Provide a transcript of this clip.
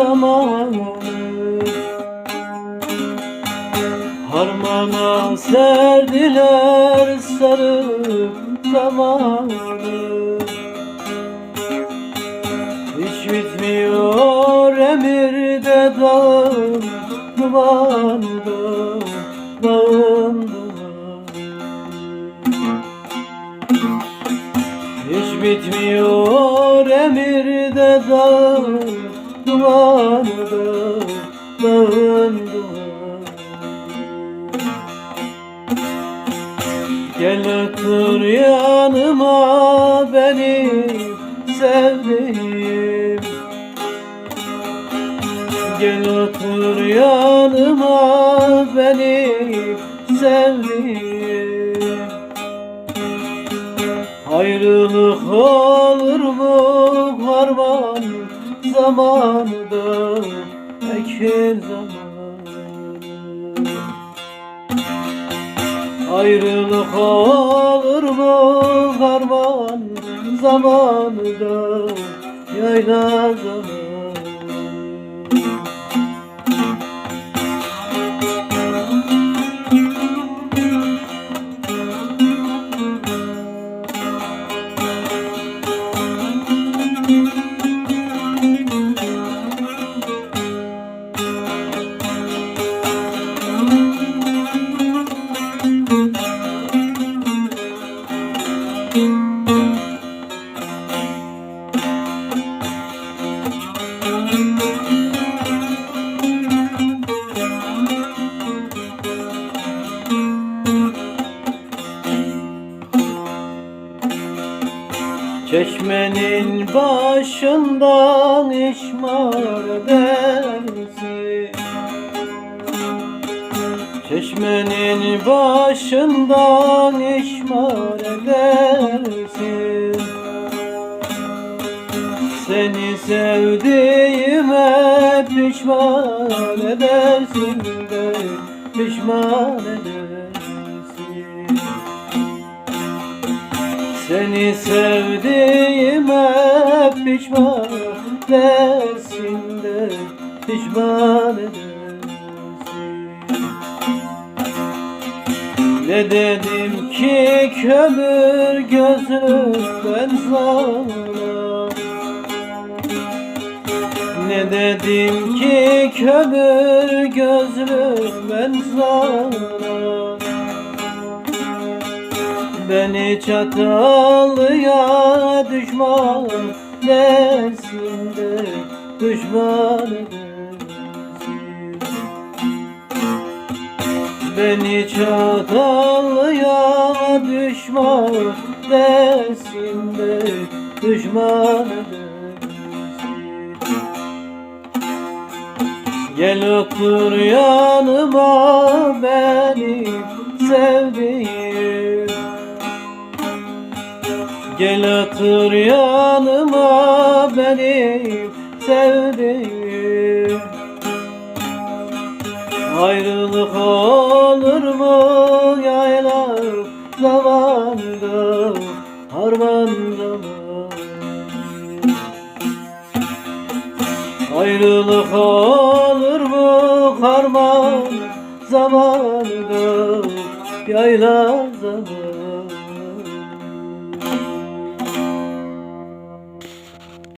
zamanı. Harmana serdiler sarıp zamanı. Hiç bitmiyor emirde dağın dumanında Dağın dumanı Hiç bitmiyor emirde dağın dumanında Dağın dumanı Gel otur yanıma benim sevdiğim. Gel otur yanıma benim sevdiğim. Ayrılık olur mu harman zamanında Ekin zamanı. Ayrılık olur mu harman zamanında Yayla zamanı Çeşmenin başından işmar edersin Çeşmenin başından işmar edersin Seni sevdiğime pişman edersin de Pişman edersin seni sevdiğime pişman edersin de pişman edersin. Ne dedim ki kömür gözümden sana Ne dedim ki kömür gözümden sana Beni çatallıya düşman dersin de düşman edersin Beni çatallıya düşman dersin de düşman edersin Gel otur yanıma benim sevdiğim Gel otur yanıma benim sevdiğim. Ayrılık olur mu? Yaylar zamanda Harman zamanı Ayrılık olur mu? Harman zamanında Yayla zamanı